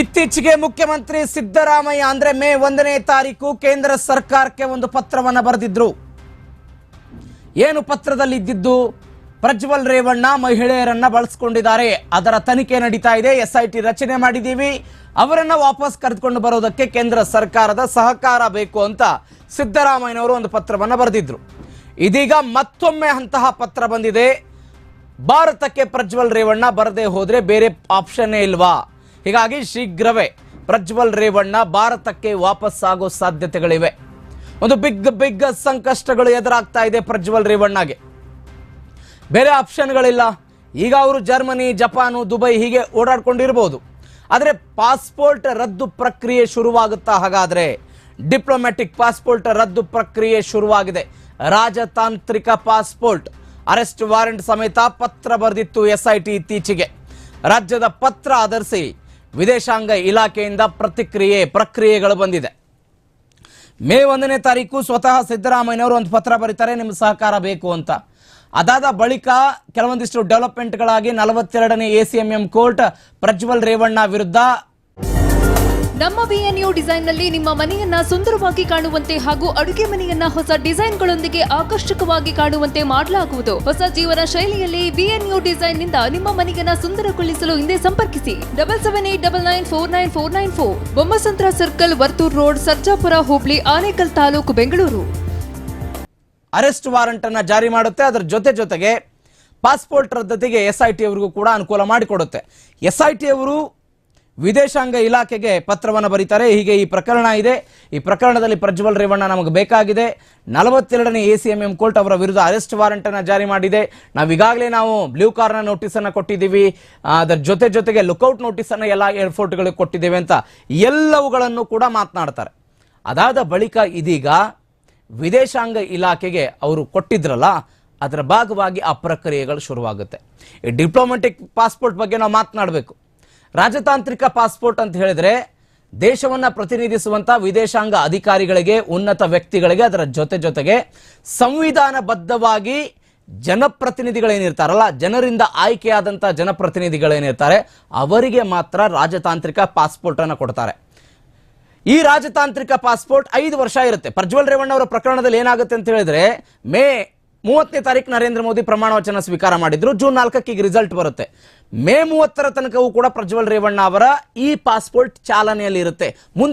ಇತ್ತೀಚೆಗೆ ಮುಖ್ಯಮಂತ್ರಿ ಸಿದ್ದರಾಮಯ್ಯ ಅಂದ್ರೆ ಮೇ ಒಂದನೇ ತಾರೀಕು ಕೇಂದ್ರ ಸರ್ಕಾರಕ್ಕೆ ಒಂದು ಪತ್ರವನ್ನ ಬರೆದಿದ್ರು. ಏನು ಪತ್ರದಲ್ಲಿ ಇದ್ದಿದ್ದು? ಪ್ರಜ್ವಲ್ ರೇವಣ್ಣ ಮಹಿಳೆಯರನ್ನ ಬಳಸ್ಕೊಂಡಿದ್ದಾರೆ. ಅದರ ತನಿಖೆ ನಡೀತಾ ಇದೆ. ಎಸ್ ಐ ಟಿ ರಚನೆ ಮಾಡಿದ್ದೀವಿ. ಅವರನ್ನ ವಾಪಸ್ ಕರೆದುಕೊಂಡು ಬರೋದಕ್ಕೆ ಕೇಂದ್ರ ಸರ್ಕಾರದ ಸಹಕಾರ ಬೇಕು ಅಂತ ಸಿದ್ದರಾಮಯ್ಯನವರು ಒಂದು ಪತ್ರವನ್ನ ಬರೆದಿದ್ರು. ಇದೀಗ ಮತ್ತೊಮ್ಮೆ ಅಂತಹ ಪತ್ರ ಬಂದಿದೆ. ಭಾರತಕ್ಕೆ ಪ್ರಜ್ವಲ್ ರೇವಣ್ಣ ಬರದೇ ಹೋದ್ರೆ ಬೇರೆ ಆಪ್ಷನ್ನೇ ಇಲ್ವಾ? ಹೀಗಾಗಿ ಶೀಘ್ರವೇ ಪ್ರಜ್ವಲ್ ರೇವಣ್ಣ ಭಾರತಕ್ಕೆ ವಾಪಸ್ ಆಗೋ ಸಾಧ್ಯತೆಗಳಿವೆ. ಒಂದು ಬಿಗ್ ಬಿಗ್ ಸಂಕಷ್ಟಗಳು ಎದುರಾಗ್ತಾ ಇದೆ ಪ್ರಜ್ವಲ್ ರೇವಣ್ಣಗೆ. ಬೇರೆ ಆಪ್ಷನ್ಗಳಿಲ್ಲ. ಈಗ ಅವರು ಜರ್ಮನಿ, ಜಪಾನು, ದುಬೈ ಹೀಗೆ ಓಡಾಡ್ಕೊಂಡಿರ್ಬೋದು. ಆದರೆ ಪಾಸ್ಪೋರ್ಟ್ ರದ್ದು ಪ್ರಕ್ರಿಯೆ ಶುರುವಾಗುತ್ತಾ ಹಾಗಾದ್ರೆ ಡಿಪ್ಲೊಮ್ಯಾಟಿಕ್ ಪಾಸ್ಪೋರ್ಟ್ ರದ್ದು ಪ್ರಕ್ರಿಯೆ ಶುರುವಾಗಿದೆ. ರಾಜತಾಂತ್ರಿಕ ಪಾಸ್ಪೋರ್ಟ್. ಅರೆಸ್ಟ್ ವಾರೆಂಟ್ ಸಮೇತ ಪತ್ರ ಬರೆದಿತ್ತು ಎಸ್ಐಟಿ ಇತ್ತೀಚೆಗೆ. ರಾಜ್ಯದ ಪತ್ರ ಆಧರಿಸಿ ವಿದೇಶಾಂಗ ಇಲಾಖೆಯಿಂದ ಪ್ರತಿಕ್ರಿಯೆ, ಪ್ರಕ್ರಿಯೆಗಳು ಬಂದಿದೆ. ಮೇ ಒಂದನೇ ತಾರೀಕು ಸ್ವತಃ ಸಿದ್ದರಾಮಯ್ಯನವರು ಒಂದು ಪತ್ರ ಬರೀತಾರೆ ನಿಮ್ಮ ಸಹಕಾರ ಬೇಕು ಅಂತ. ಅದಾದ ಬಳಿಕ ಕೆಲವೊಂದಿಷ್ಟು ಡೆವಲಪ್ಮೆಂಟ್ಗಳಾಗಿ ನಲವತ್ತೆರಡನೇ A C M M court Prajwal Revanna ವಿರುದ್ಧ ನಮ್ಮ ಬಿಎನ್ಯು ಡಿಸೈನ್ನಲ್ಲಿ ನಿಮ್ಮ ಮನೆಯನ್ನ ಸುಂದರವಾಗಿ ಕಾಣುವಂತೆ ಹಾಗೂ ಅಡುಗೆ ಮನೆಯನ್ನ ಹೊಸ ಡಿಸೈನ್ಗಳೊಂದಿಗೆ ಆಕರ್ಷಕವಾಗಿ ಕಾಣುವಂತೆ ಮಾಡಲಾಗುವುದು. ಹೊಸ ಜೀವನ ಶೈಲಿಯಲ್ಲಿ ಬಿಎನ್ಯು ಡಿಸೈನ್ನಿಂದ ನಿಮ್ಮ ಮನೆಯನ್ನ ಸುಂದರಗೊಳಿಸಲು ಹಿಂದೆ ಸಂಪರ್ಕಿಸಿ. Double seven eight double nine four nine four nine four Bommasandra circle Varthur road Sarjapura Hubli Anekal taluk Bengaluru. Arrest warrant ಅನ್ನ ಜಾರಿ ಮಾಡುತ್ತೆ. ಅದರ ಜೊತೆ ಜೊತೆಗೆ ಪಾಸ್ಪೋರ್ಟ್ ರದ್ದತಿಗೆ ಎಸ್ ಐ ಟಿ ಅವರಿಗೂ ಕೂಡ ಅನುಕೂಲ ಮಾಡಿಕೊಡುತ್ತೆ. ಎಸ್ ಐ ಟಿ ಅವರು ವಿದೇಶಾಂಗ ಇಲಾಖೆಗೆ ಪತ್ರವನ್ನು ಬರೀತಾರೆ. ಹೀಗೆ ಈ ಪ್ರಕರಣ ಇದೆ. ಈ ಪ್ರಕರಣದಲ್ಲಿ ಪ್ರಜ್ವಲ್ ರೇವಣ್ಣ ನಮಗೆ ಬೇಕಾಗಿದೆ. ನಲವತ್ತೆರಡನೇ A C M M court ಅವರ ವಿರುದ್ಧ ಅರೆಸ್ಟ್ ವಾರೆಂಟ್ ಅನ್ನು ಜಾರಿ ಮಾಡಿದೆ. ನಾವು ಈಗಾಗಲೇ ನಾವು ಬ್ಲೂ ಕಾರ್ನ ನೋಟಿಸ್ ಅನ್ನು ಕೊಟ್ಟಿದ್ದೀವಿ ಅದರ ಜೊತೆ ಜೊತೆಗೆ ಲುಕ್ಔಟ್ ನೋಟಿಸ್ ಅನ್ನ ಎಲ್ಲ ಏರ್ಪೋರ್ಟ್ಗಳಿಗೆ ಕೊಟ್ಟಿದ್ದೇವೆ ಅಂತ ಎಲ್ಲವುಗಳನ್ನು ಕೂಡ ಮಾತನಾಡ್ತಾರೆ. ಅದಾದ ಬಳಿಕ ಇದೀಗ ವಿದೇಶಾಂಗ ಇಲಾಖೆಗೆ ಅವರು ಕೊಟ್ಟಿದ್ರಲ್ಲ, ಅದರ ಭಾಗವಾಗಿ ಆ ಪ್ರಕ್ರಿಯೆಗಳು ಶುರುವಾಗುತ್ತೆ. ಈ ಡಿಪ್ಲೊಮೆಟಿಕ್ ಪಾಸ್ಪೋರ್ಟ್ ಬಗ್ಗೆ ನಾವು ಮಾತನಾಡಬೇಕು. ರಾಜತಾಂತ್ರಿಕ ಪಾಸ್ಪೋರ್ಟ್ ಅಂತ ಹೇಳಿದ್ರೆ ದೇಶವನ್ನ ಪ್ರತಿನಿಧಿಸುವಂತ ವಿದೇಶಾಂಗ ಅಧಿಕಾರಿಗಳಿಗೆ, ಉನ್ನತ ವ್ಯಕ್ತಿಗಳಿಗೆ, ಅದರ ಜೊತೆ ಜೊತೆಗೆ ಸಂವಿಧಾನಬದ್ಧವಾಗಿ ಜನಪ್ರತಿನಿಧಿಗಳೇನಿರ್ತಾರಲ್ಲ, ಜನರಿಂದ ಆಯ್ಕೆಯಾದಂಥ ಜನಪ್ರತಿನಿಧಿಗಳೇನಿರ್ತಾರೆ, ಅವರಿಗೆ ಮಾತ್ರ ರಾಜತಾಂತ್ರಿಕ ಪಾಸ್ಪೋರ್ಟನ್ನು ಕೊಡ್ತಾರೆ. ಈ ರಾಜತಾಂತ್ರಿಕ ಪಾಸ್ಪೋರ್ಟ್ ಐದು ವರ್ಷ ಇರುತ್ತೆ. ಪ್ರಜ್ವಲ್ ರೇವಣ್ಣ ಅವರ ಪ್ರಕರಣದಲ್ಲಿ ಏನಾಗುತ್ತೆ ಅಂತ ಹೇಳಿದ್ರೆ, ಮೇ ಮೂವತ್ತನೇ ತಾರೀಕು ನರೇಂದ್ರ ಮೋದಿ ಪ್ರಮಾಣ ವಚನ ಸ್ವೀಕಾರ ಮಾಡಿದ್ರು, ಜೂನ್ ನಾಲ್ಕಕ್ಕೆ ಈಗ ರಿಸಲ್ಟ್ ಬರುತ್ತೆ. ಮೇ ಮೂವತ್ತರ ತನಕವೂ ಕೂಡ ಪ್ರಜ್ವಲ್ ರೇವಣ್ಣ ಅವರ ಈ ಪಾಸ್ಪೋರ್ಟ್ ಚಾಲನೆಯಲ್ಲಿ ಇರುತ್ತೆ ಮುಂದೆ